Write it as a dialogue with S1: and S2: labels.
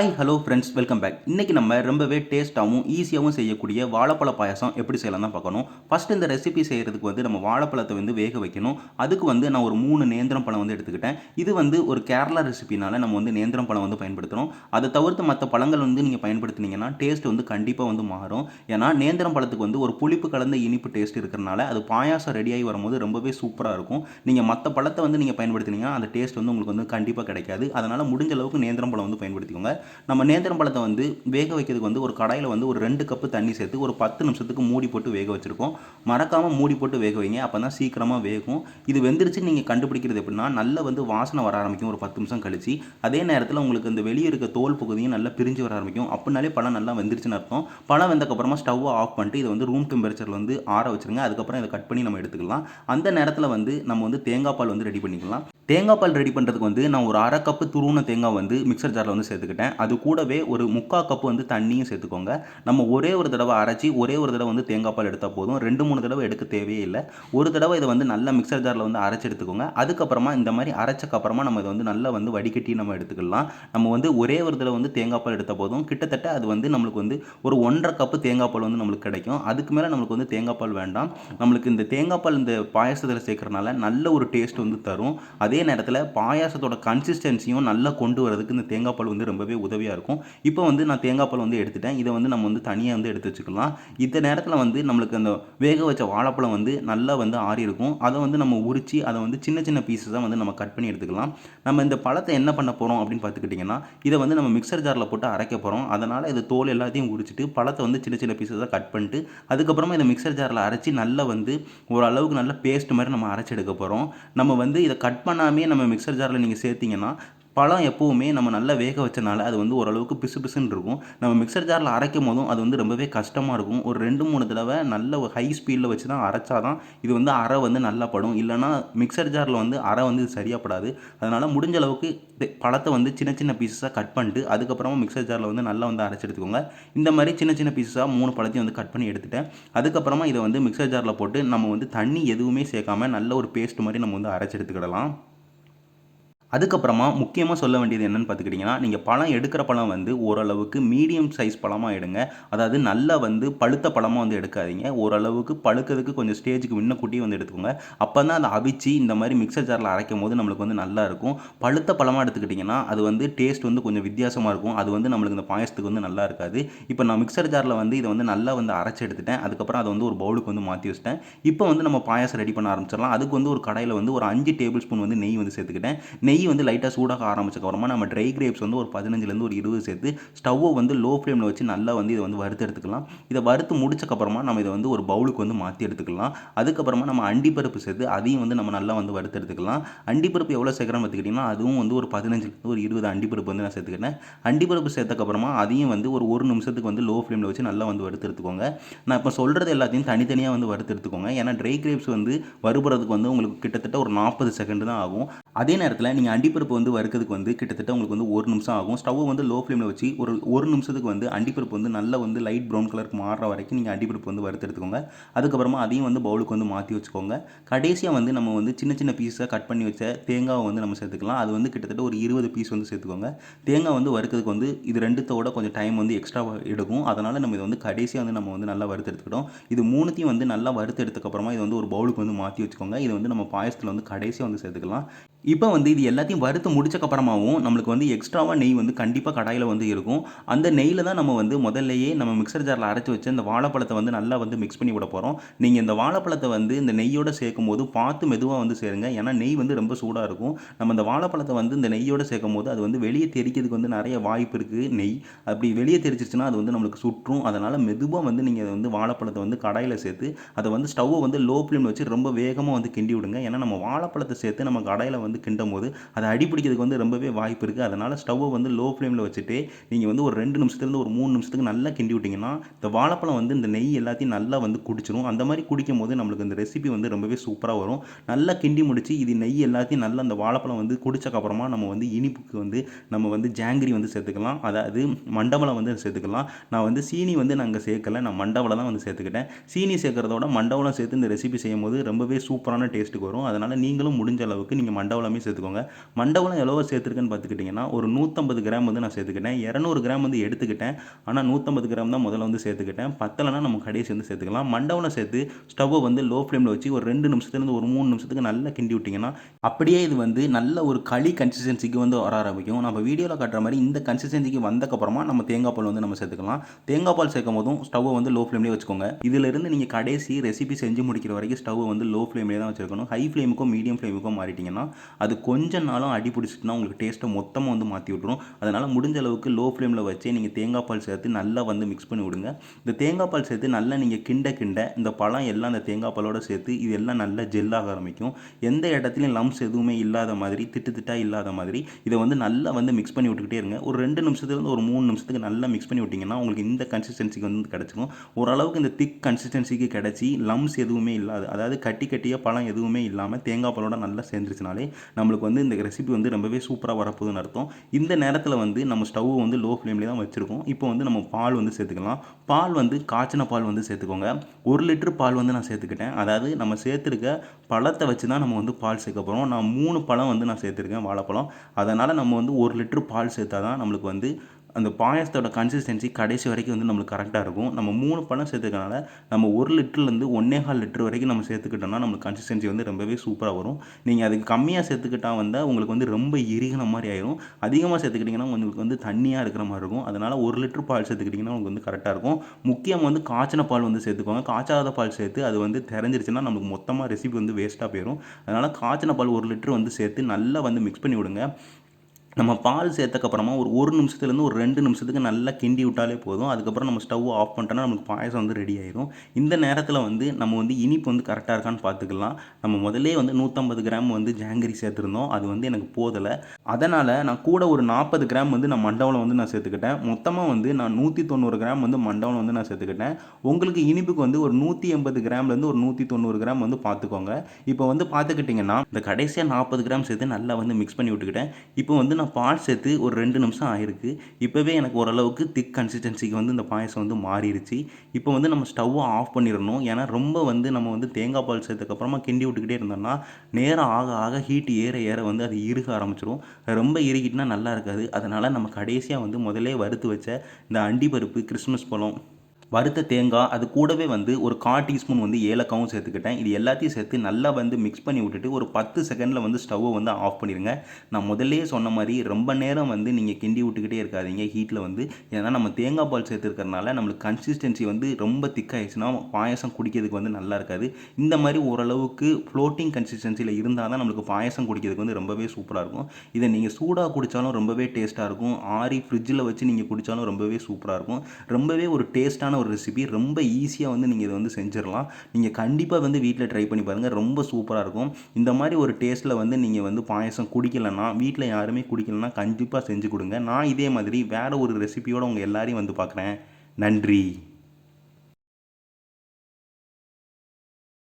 S1: Hi hello friends welcome back இன்றைக்கி நம்ம ரொம்பவே டேஸ்ட்டாகவும் ஈஸியாகவும் செய்யக்கூடிய வாழைப்பழ பாயசம் எப்படி செய்யலாம் தான் பார்க்கணும். ஃபஸ்ட் இந்த ரெசிபி செய்கிறதுக்கு வந்து நம்ம வாழைப்பழத்தை வந்து வேக வைக்கணும். அதுக்கு வந்து நான் ஒரு மூணு நேந்திரம் பழம் வந்து எடுத்துக்கிட்டேன். இது வந்து ஒரு கேரளா ரெசிபினால நம்ம வந்து நேந்திரம் பழம் வந்து பயன்படுத்துகிறோம் அதை தவிர்த்து மற்ற பழங்கள் வந்து நீங்கள் பயன்படுத்தினீங்கன்னா டேஸ்ட் வந்து கண்டிப்பாக வந்து மாறும். ஏன்னா நேந்திரம் பழத்துக்கு வந்து ஒரு புளிப்பு கலந்த இனிப்பு டேஸ்ட் இருக்கிறனால அது பாயாசம் ரெடியாகி வரும்போது ரொம்பவே சூப்பராக இருக்கும். நீங்கள் மற்ற பழத்தை வந்து நீங்கள் பயன்படுத்தினீங்கன்னா அந்த டேஸ்ட் வந்து உங்களுக்கு வந்து கண்டிப்பாக கிடைக்காது. அதனால் முடிஞ்ச அளவுக்கு நேந்திரம் பழம் வந்து பயன்படுத்திக்கோங்க. நம்ம நேந்திரம் பழத்தை வந்து வேக வைக்கிறதுக்கு வந்து ஒரு கடாயில் வந்து ஒரு ரெண்டு கப்பு தண்ணி சேர்த்து ஒரு பத்து நிமிஷத்துக்கு மூடி போட்டு வேக வச்சுருக்கோம். மறக்காமல் மூடி போட்டு வேக வைங்க அப்போ தான் சீக்கிரமாக வேகும். இது வெந்துருச்சு நீங்கள் கண்டுபிடிக்கிறது எப்படின்னா நல்ல வந்து வாசனை வர ஆரம்பிக்கும் ஒரு பத்து நிமிஷம் கழிச்சு. அதே நேரத்தில் உங்களுக்கு இந்த வெளியே இருக்க தோல் பகுதியும் நல்லா பிரிஞ்சு வர ஆரம்பிக்கும். அப்படின்னாலே பழம் நல்லா வெந்துருச்சுன்னு அர்த்தம். பழம் வெந்தக்கப்புறமா ஸ்டவ்வை ஆஃப் பண்ணிட்டு இதை வந்து ரூம் டெம்பரேச்சரில் வந்து ஆற வச்சுருங்க. அதுக்கப்புறம் இதை கட் பண்ணி நம்ம எடுத்துக்கலாம். அந்த நேரத்தில் வந்து நம்ம வந்து தேங்காய் பால் வந்து ரெடி பண்ணிக்கலாம். தேங்காய் பால் ரெடி பண்ணுறதுக்கு வந்து நான் ஒரு அரை கப்பு துருவன தேங்காய் வந்து மிக்சர் ஜாரில் வந்து சேர்த்துக்கிட்டேன். அது கூடவே ஒரு முக்கால் கப்பு வந்து தண்ணியும் சேர்த்துக்கோங்க. நம்ம ஒரே ஒரு தடவை அரைச்சி ஒரே ஒரு தடவை வந்து தேங்காய் பால் எடுத்தால் போதும். ரெண்டு மூணு தடவை எடுக்க தேவையே இல்லை. ஒரு தடவை இதை வந்து நல்லா மிக்சர் ஜாரில் வந்து அரைச்சி எடுத்துக்கோங்க. அதுக்கப்புறமா இந்த மாதிரி அரைச்சக்கப்புறமா நம்ம இதை வந்து நல்லா வந்து வடிகட்டி நம்ம எடுத்துக்கலாம். நம்ம வந்து ஒரே ஒரு தடவை வந்து தேங்காய் பால் எடுத்தால் போதும். கிட்டத்தட்ட அது வந்து நம்மளுக்கு வந்து ஒரு ஒன்றரை கப்பு தேங்காய் பால் வந்து நம்மளுக்கு கிடைக்கும். அதுக்கு மேலே நம்மளுக்கு வந்து தேங்காய் பால் வேண்டாம். நம்மளுக்கு இந்த தேங்காய் பால் இந்த பாயாசத்தில் சேர்க்கறனால நல்ல ஒரு டேஸ்ட் வந்து தரும். அதே நேரத்தில் பாயாசத்தோட கன்சிஸ்டன்சியும் நல்லா கொண்டு வரதுக்கு இந்த தேங்காய் பால் வந்து ரொம்பவே உதவியாக இருக்கும். இப்போ வந்து நான் தேங்காய் பால் வந்து எடுத்துட்டேன். இதை வந்து நம்ம வந்து தனியாக வந்து எடுத்து வச்சுக்கலாம். இந்த நேரத்தில் வந்து நம்மளுக்கு அந்த வேக வச்ச வாழைப்பழம் வந்து நல்லா வந்து ஆறி இருக்கும். அதை வந்து நம்ம உரிச்சு அதை வந்து சின்ன சின்ன பீஸஸாக வந்து நம்ம கட் பண்ணி எடுத்துக்கலாம். நம்ம இந்த பழத்தை என்ன பண்ண போகிறோம் அப்படின்னு பார்த்துக்கிட்டிங்கன்னா இதை வந்து நம்ம மிக்சர் ஜாரில் போட்டு அரைக்க போகிறோம் அதனால் இது தோல் எல்லாத்தையும் உரிச்சிட்டு பழத்தை வந்து சின்ன சின்ன பீஸஸாக கட் பண்ணிட்டு அதுக்கப்புறமா இதை மிக்சர் ஜாரில் அரைச்சி நல்லா வந்து ஓரளவுக்கு நல்ல பேஸ்ட் மாதிரி நம்ம அரைச்சி எடுக்க போகிறோம் நம்ம வந்து இதை கட் எல்லாமே நம்ம மிக்சர் ஜாரில் நீங்கள் சேர்த்திங்கன்னா பழம் எப்போவுமே நம்ம நல்லா வேக வச்சனால அது வந்து ஓரளவுக்கு பிசு பிசுன்னு இருக்கும். நம்ம மிக்சர் ஜாரில் அரைக்கும் போதும் அது வந்து ரொம்பவே கஷ்டமாக இருக்கும். ஒரு ரெண்டு மூணு தடவை நல்ல ஹை ஸ்பீடில் வச்சு தான் அரைச்சா தான் இது வந்து அரை வந்து நல்லா படும். இல்லைனா மிக்சர் ஜாரில் வந்து அரை வந்து சரியாக படாது அதனால் முடிஞ்ச அளவுக்கு பழத்தை வந்து சின்ன சின்ன பீசஸாக கட் பண்ணிட்டு அதுக்கப்புறமா மிக்சர் ஜாரில் வந்து நல்லா வந்து அரைச்சி எடுத்துக்கோங்க. இந்த மாதிரி சின்ன சின்ன பீசஸாக மூணு பழத்தையும் வந்து கட் பண்ணி எடுத்துட்டேன். அதுக்கப்புறமா இதை வந்து மிக்சர் ஜாரில் போட்டு நம்ம வந்து தண்ணி எதுவுமே சேர்க்காம நல்ல ஒரு பேஸ்ட் மாதிரி நம்ம வந்து அரைச்சி எடுத்துக்கிடலாம். அதுக்கப்புறமா முக்கியமாக சொல்ல வேண்டியது என்னென்னு பார்த்துக்கிட்டிங்கன்னா நீங்கள் பழம் எடுக்கிற பழம் வந்து ஓரளவுக்கு மீடியம் சைஸ் பழமாக எடுங்க. அதாவது நல்லா வந்து பழுத்த பழமாக வந்து எடுக்காதீங்க. ஓரளவுக்கு பழுக்கிறதுக்கு கொஞ்சம் ஸ்டேஜுக்கு முன்ன குட்டி வந்து எடுத்துக்கோங்க. அப்போ தான் அதை அவிச்சு இந்த மாதிரி மிக்சர் ஜாரில் அரைக்கும் போது நம்மளுக்கு வந்து நல்லா இருக்கும். பழுத்த பழமாக எடுத்துக்கிட்டிங்கன்னா அது வந்து டேஸ்ட் வந்து கொஞ்சம் வித்தியாசமாக இருக்கும். அது வந்து நம்மளுக்கு இந்த பாயசத்துக்கு வந்து நல்லா இருக்காது. இப்போ நான் மிக்சர் ஜாரில் வந்து இதை வந்து நல்லா வந்து அரைச்சி எடுத்துட்டேன். அதுக்கப்புறம் அதை வந்து ஒரு பவுலுக்கு வந்து மாற்றி வச்சிட்டேன். இப்போ வந்து நம்ம பாயசம் ரெடி பண்ண ஆரம்பிச்சிடலாம். அதுக்கு வந்து ஒரு கடையில் வந்து ஒரு அஞ்சு டேபிள் ஸ்பூன் வந்து நெய் வந்து சேர்த்துக்கிட்டேன். நெய் வந்து லைட்டாக சூடாக ஆரம்பிச்சக்கப்புறமா நம்ம ட்ரை கிரேப்ஸ் வந்து ஒரு பதினஞ்சுலேருந்து ஒரு இருபது சேர்த்து ஸ்டவ்வை வந்து லோ ஃப்ளேமில் வச்சு நல்லா வந்து இதை வந்து வறுத்து எடுத்துக்கலாம். இதை வறுத்து முடிச்சக்கப்புறமா நம்ம இதை வந்து ஒரு பவுலுக்கு வந்து மாற்றி எடுத்துக்கலாம். அதுக்கப்புறமா நம்ம அண்டிப்பருப்பு சேர்த்து அதையும் வந்து நம்ம நல்லா வந்து வறுத்து எடுத்துக்கலாம். அண்டிப்பருப்பு எவ்வளோ சேர்க்குறோம் பார்த்துக்கிட்டிங்கன்னா அதுவும் வந்து ஒரு பதினஞ்சுலேருந்து ஒரு இருபது அண்டிப்பருப்பு வந்து நான் சேர்த்துக்கிட்டேன். அண்டிப்பருப்பு சேர்த்தக்கப்புறமா அதையும் வந்து ஒரு ஒரு நிமிஷத்துக்கு வந்து லோ ஃப்ளேமில் வச்சு நல்லா வந்து வறுத்து எடுத்துக்கோங்க. நான் இப்போ சொல்கிறது எல்லாத்தையும் தனித்தனியாக வந்து வறுத்து எடுத்துக்கோங்க. ஏன்னா ட்ரை கிரேப்ஸ் வந்து வறுபடுறதுக்கு வந்து உங்களுக்கு கிட்டத்தட்ட ஒரு நாற்பது செகண்ட் தான் ஆகும். அதே நேரத்தில் நீங்கள் அண்டிப்பருப்பு வந்து வறுக்கிறதுக்கு வந்து கிட்டத்தட்ட உங்களுக்கு வந்து ஒரு நிமிஷம் ஆகும். ஸ்டவ் வந்து லோ ஃப்ளேமில் வச்சு ஒரு ஒரு நிமிஷத்துக்கு வந்து அண்டிப்பருப்பு வந்து நல்லா வந்து லைட் ப்ரௌன் கலருக்கு மாறுற வரைக்கும் நீங்கள் அண்டிப்பருப்பு வந்து வறுத்து எடுத்துக்கோங்க. அதுக்கப்புறமா அதையும் வந்து பவுலுக்கு வந்து மாற்றி வச்சுக்கோங்க. கடைசியாக வந்து நம்ம வந்து சின்ன சின்ன பீஸாக கட் பண்ணி வச்ச தேங்காவை வந்து நம்ம சேர்த்துக்கலாம். அது வந்து கிட்டத்தட்ட ஒரு இருபது பீஸ் வந்து சேர்த்துக்கோங்க. தேங்காய் வந்து வறுக்கிறதுக்கு வந்து இது ரெண்டுத்தோட கொஞ்சம் டைம் வந்து எக்ஸ்ட்ரா எடுக்கும். அதனால் நம்ம இதை வந்து கடைசியாக வந்து நம்ம வந்து நல்லா வறுத்து எடுத்துக்கிட்டோம். இது மூணுத்தையும் வந்து நல்லா வறுத்து எடுத்ததுக்கப்புறமா இது வந்து ஒரு பவுலுக்கு வந்து மாற்றி வச்சுக்கோங்க. இது வந்து நம்ம பாயசத்தில் வந்து கடைசியாக வந்து சேர்த்துக்கலாம். இப்போ வந்து இது எல்லாத்தையும் வறுத்து முடிச்சக்கப்புறமாவும் நம்மளுக்கு வந்து எக்ஸ்ட்ராவாக நெய் வந்து கண்டிப்பாக கடாயில் வந்து இருக்கும். அந்த நெய்யில் தான் நம்ம வந்து முதல்லையே நம்ம மிக்சர் ஜாரில் அரைச்சி வச்சு அந்த வாழைப்பழத்தை வந்து நல்லா வந்து மிக்ஸ் பண்ணி விட போகிறோம் நீங்கள் இந்த வாழைப்பழத்தை வந்து இந்த நெய்யோடு சேர்க்கும் போது பார்த்து மெதுவாக வந்து சேருங்க. ஏன்னா நெய் வந்து ரொம்ப சூடாக இருக்கும். நம்ம இந்த வாழைப்பழத்தை வந்து இந்த நெய்யோடு சேர்க்கும் போது அது வந்து வெளியே தெரிக்கிறதுக்கு வந்து நிறைய வாய்ப்பு இருக்குது நெய் அப்படி வெளியே தெரிச்சிருச்சுன்னா அது வந்து நம்மளுக்கு சுற்றும். அதனால் மெதுவாக வந்து நீங்கள் வந்து வாழைப்பழத்தை வந்து கடாயில் சேர்த்து அதை வந்து ஸ்டவ்வை வந்து லோ ஃப்ளேமில் வச்சு ரொம்ப வேகமாக வந்து கிண்டி விடுங்க. ஏன்னா நம்ம வாழைப்பழத்தை சேர்த்து நம்ம கடாயில் வந்து கிண்டும் போது அதை அடிப்பிடிக்கிறதுக்கு வந்து ரொம்பவே வாய்ப்பு இருக்குது அதனால் ஸ்டவ்வை வந்து லோ ஃப்ளேமில் வச்சுட்டு நீங்கள் வந்து ஒரு ரெண்டு நிமிஷத்துலேருந்து ஒரு மூணு நிமிஷத்துக்கு நல்லா கிண்டி விட்டிங்கன்னா இந்த வாழைப்பழம் வந்து இந்த நெய் எல்லாத்தையும் நல்லா வந்து குடிச்சிடும் அந்த மாதிரி குடிக்கும் போது நம்மளுக்கு இந்த ரெசிபி வந்து ரொம்பவே சூப்பராக வரும். நல்லா கிண்டி முடிச்சு இது நெய் எல்லாத்தையும் நல்லா அந்த வாழைப்பழம் வந்து குடிச்சக்கப்புறமா நம்ம வந்து இனிப்புக்கு வந்து நம்ம வந்து ஜாங்கிரி வந்து சேர்த்துக்கலாம். அதாவது மண்டபலம் வந்து சேர்த்துக்கலாம். நான் வந்து சீனி வந்து நாங்கள் சேர்க்கல. நான் மண்டபலம் தான் வந்து சேர்த்துக்கிட்டேன். சீனி சேர்க்கறதோட மண்டபலம் சேர்த்து இந்த ரெசிபி செய்யும் போது ரொம்பவே சூப்பரான டேஸ்ட்டுக்கு வரும். அதனால் நீங்களும் முடிஞ்ச அளவுக்கு நீங்கள் மண்டபலம் மண்டவளமே சேர்த்துக்கோங்க. மண்டவளம் எவ்வளோ சேர்த்துருக்குன்னு பார்த்துக்கிட்டிங்கன்னா ஒரு நூற்றம்பது கிராம் வந்து நான் சேர்த்துக்கிட்டேன். இரநூறு கிராம் வந்து எடுத்துக்கிட்டேன். ஆனால் நூற்றம்பது கிராம் தான் முதல்ல வந்து சேர்த்துக்கிட்டேன். பத்தலைனா நம்ம கடைசி வந்து சேர்த்துக்கலாம். மண்டவளம் சேர்த்து ஸ்டவ்வை வந்து லோ ஃப்ளேமில் வச்சு ஒரு ரெண்டு நிமிஷத்துலேருந்து ஒரு மூணு நிமிஷத்துக்கு நல்லா கிண்டி விட்டிங்கன்னா அப்படியே இது வந்து நல்ல ஒரு களி கன்சிஸ்டன்சிக்கு வந்து வர ஆரம்பிக்கும். நம்ம வீடியோவில் காட்டுற மாதிரி இந்த கன்சிஸ்டன்சிக்கு வந்தக்கப்புறமா நம்ம தேங்காய் பால் வந்து நம்ம சேர்த்துக்கலாம். தேங்காய் பால் சேர்க்கும் போதும் ஸ்டவ்வை வந்து லோ ஃப்ளேம்லேயே வச்சுக்கோங்க. இதிலிருந்து நீங்கள் கடைசி ரெசிபி செஞ்சு முடிக்கிற வரைக்கும் ஸ்டவ் வந்து லோ ஃப்ளேம்லேயே தான் வச்சுருக்கணும். ஹை ஃப்ளேமுக்கும் மீடியம் ஃப்ளேமுக்கும் மாறிட்டிங்கன்னா அது கொஞ்ச நாளும் அடி பிடிச்சிட்டுனா உங்களுக்கு டேஸ்ட்டை மொத்தமாக வந்து மாற்றி விட்ரும் அதனால் முடிஞ்ச அளவுக்கு லோ ஃப்ளேமில் வச்சு நீங்கள் தேங்காய் பால் சேர்த்து நல்லா வந்து மிக்ஸ் பண்ணி விடுங்க. இந்த தேங்காய் பால் சேர்த்து நல்லா நீங்கள் கிண்ட கிண்ட இந்த பழம் எல்லாம் அந்த தேங்காய் பாலோட சேர்த்து இது எல்லாம் நல்லா ஜெல்லாக ஆரம்பிக்கும். எந்த இடத்துலையும் லம்ஸ் எதுவுமே இல்லாத மாதிரி திட்டு திட்டாக இல்லாத மாதிரி இதை வந்து நல்லா வந்து மிக்ஸ் பண்ணி விட்டுக்கிட்டே இருங்க. ஒரு ரெண்டு நிமிஷத்துலேருந்து ஒரு மூணு நிமிஷத்துக்கு நல்லா மிக்ஸ் பண்ணி விட்டிங்கன்னா உங்களுக்கு இந்த கன்சிஸ்டன்சிக்கு வந்து கிடச்சிக்கும் ஓரளவுக்கு இந்த திக் கன்சிஸ்டன்சிக்கு கிடச்சி லம்ஸ் எதுவுமே இல்லாது அதாவது கட்டி கட்டியாக பழம் எதுவுமே இல்லாமல் தேங்காய் பாலோட நல்லா சேர்ந்துருச்சுனாலே நம்மளுக்கு வந்து இந்த ரெசிபி வந்து ரொம்பவே சூப்பராக வரப்போகுதுன்னு அர்த்தம். இந்த நேரத்தில் வந்து நம்ம ஸ்டவ் வந்து லோ ஃப்ளேம்லேயே தான் வச்சுருக்கோம். இப்போ வந்து நம்ம பால் வந்து சேர்த்துக்கலாம். பால் வந்து காய்ச்சின பால் வந்து சேர்த்துக்கோங்க. ஒரு லிட்டர் பால் வந்து நான் சேர்த்துக்கிட்டேன். அதாவது நம்ம சேர்த்துருக்க பழத்தை வச்சு தான் நம்ம வந்து பால் சேர்க்க போகிறோம் நான் மூணு பழம் வந்து நான் சேர்த்துருக்கேன் வாழைப்பழம். அதனால் நம்ம வந்து ஒரு லிட்டர் பால் சேர்த்தா தான் நம்மளுக்கு வந்து அந்த பாயசத்தோட கன்சிஸ்டன்சி கடைசி வரைக்கும் வந்து நம்மளுக்கு கரெக்டாக இருக்கும். நம்ம மூணு பழம் சேர்த்துக்கனால நம்ம ஒரு லிட்டர்லேருந்து ஒன்றே கால் லிட்டர் வரைக்கும் நம்ம சேர்த்துக்கிட்டோம்னா நம்மளுக்கு கன்சிஸ்டன்சி வந்து ரொம்பவே சூப்பராக வரும். நீங்கள் அதுக்கு கம்மியாக சேர்த்துக்கிட்டா வந்தால் உங்களுக்கு வந்து ரொம்ப இறுகின மாதிரி ஆயிரும். அதிகமாக சேர்த்துக்கிட்டிங்கன்னா உங்களுக்கு வந்து தண்ணியாக இருக்கிற மாதிரி இருக்கும். அதனால் ஒரு லிட்டர் பால் சேர்த்துக்கிட்டிங்கன்னா உங்களுக்கு வந்து கரெக்டாக இருக்கும். முக்கியம் வந்து காய்ச்சின பால் வந்து சேர்த்துக்கோங்க. காய்ச்சாத பால் சேர்த்து அது வந்து தெரிஞ்சிருச்சுன்னா நம்மளுக்கு மொத்தமாக ரெசிபி வந்து வேஸ்ட்டாக போயிடும் அதனால் காய்ச்சின பால் ஒரு லிட்டர் வந்து சேர்த்து நல்லா வந்து மிக்ஸ் பண்ணி விடுங்க. நம்ம பால் சேர்த்தக்கப்புறமா ஒரு ஒரு நிமிஷத்துலேருந்து ஒரு ரெண்டு நிமிஷத்துக்கு நல்லா கிண்டி விட்டாலே போதும். அதுக்கப்புறம் நம்ம ஸ்டவ் ஆஃப் பண்ணிட்டோன்னா நமக்கு பாயசம் வந்து ரெடி ஆயிடும் இந்த நேரத்தில் வந்து நம்ம வந்து இனிப்பு வந்து கரெக்டாக இருக்கான்னு பார்த்துக்கலாம். நம்ம முதல்லே வந்து நூற்றம்பது கிராம் வந்து ஜாங்கிரி சேர்த்துருந்தோம். அது வந்து எனக்கு போதலை. அதனால் நான் கூட ஒரு நாற்பது கிராம் வந்து நான் மண்டவளம் வந்து நான் சேர்த்துக்கிட்டேன். மொத்தமாக வந்து நான் நூற்றி தொண்ணூறு கிராம் வந்து மண்டவளம் வந்து நான் சேர்த்துக்கிட்டேன். உங்களுக்கு இனிப்புக்கு வந்து ஒரு நூற்றி எண்பது கிராம்லேருந்து ஒரு நூற்றி தொண்ணூறு கிராம் வந்து பார்த்துக்கோங்க. இப்போ வந்து பார்த்துக்கிட்டிங்கன்னா இந்த கடைசியாக நாற்பது கிராம் சேர்த்து நல்லா வந்து மிக்ஸ் பண்ணி விட்டுக்கிட்டேன். இப்போ வந்து நான் பால் சேர்த்து ஒரு ரெண்டு நிமிஷம் ஆயிருக்கு. இப்போவே எனக்கு ஓரளவுக்கு திக் கன்சிஸ்டன்சிக்கு வந்து இந்த பாயசம் வந்து மாறிடுச்சு. இப்போ வந்து நம்ம ஸ்டவ்வை ஆஃப் பண்ணிடணும். ஏன்னா ரொம்ப வந்து நம்ம வந்து தேங்காய் பால் சேர்த்ததுக்கப்புறமா கிண்டி விட்டுக்கிட்டே இருந்தோம்னா நேரம் ஆக ஆக ஹீட் ஏற ஏற வந்து அது இறுக ஆரம்பிச்சிடும் ரொம்ப இறுகிட்டுனா நல்லா இருக்காது. அதனால் நம்ம கடைசியாக வந்து முதலே வறுத்து வச்ச இந்த அண்டி பருப்பு கிறிஸ்மஸ் பழம் வறுத்த தேங்காய் அது கூடவே வந்து ஒரு கால் டீஸ்பூன் வந்து ஏலக்காவும் சேர்த்துக்கிட்டேன். இது எல்லாத்தையும் சேர்த்து நல்லா வந்து மிக்ஸ் பண்ணி விட்டுட்டு ஒரு பத்து செகண்டில் வந்து ஸ்டவ்வை வந்து ஆஃப் பண்ணிடுங்க நான் முதல்லே சொன்ன மாதிரி ரொம்ப நேரம் வந்து நீங்கள் கிண்டி விட்டுக்கிட்டே இருக்காதீங்க ஹீட்டில் வந்து. ஏன்னா நம்ம தேங்காய் பால் சேர்த்துருக்கறனால நம்மளுக்கு கன்சிஸ்டன்சி வந்து ரொம்ப திக்காயிடுச்சுன்னா பாயசம் குடிக்கிறதுக்கு வந்து நல்லா இருக்காது. இந்த மாதிரி ஓரளவுக்கு ஃப்ளோட்டிங் கன்சிஸ்டன்சியில் இருந்தால் தான் நம்மளுக்கு பாயசம் குடிக்கிறதுக்கு வந்து ரொம்பவே சூப்பராக இருக்கும். இதை நீங்கள் சூடாக குடித்தாலும் ரொம்பவே டேஸ்ட்டாக இருக்கும். ஆறி ஃப்ரிட்ஜில் வச்சு நீங்கள் குடித்தாலும் ரொம்பவே சூப்பராக இருக்கும். ரொம்பவே ஒரு டேஸ்ட்டான ஒரு ரெசிபி ரொம்ப ஈஸியாக வந்து நீங்கள் இதை வந்து செஞ்சிடலாம். நீங்கள் கண்டிப்பாக வந்து வீட்டில் ட்ரை பண்ணி பாருங்கள் ரொம்ப சூப்பராக இருக்கும். இந்த மாதிரி ஒரு டேஸ்ட்டில் வந்து நீங்கள் வந்து பாயசம் குடிக்கலைன்னா வீட்டில் யாருமே குடிக்கலைன்னா கண்டிப்பாக செஞ்சு கொடுங்க. நான் இதே மாதிரி வேறு ஒரு ரெசிபியோடு உங்கள் எல்லாரையும் வந்து பார்க்குறேன் நன்றி.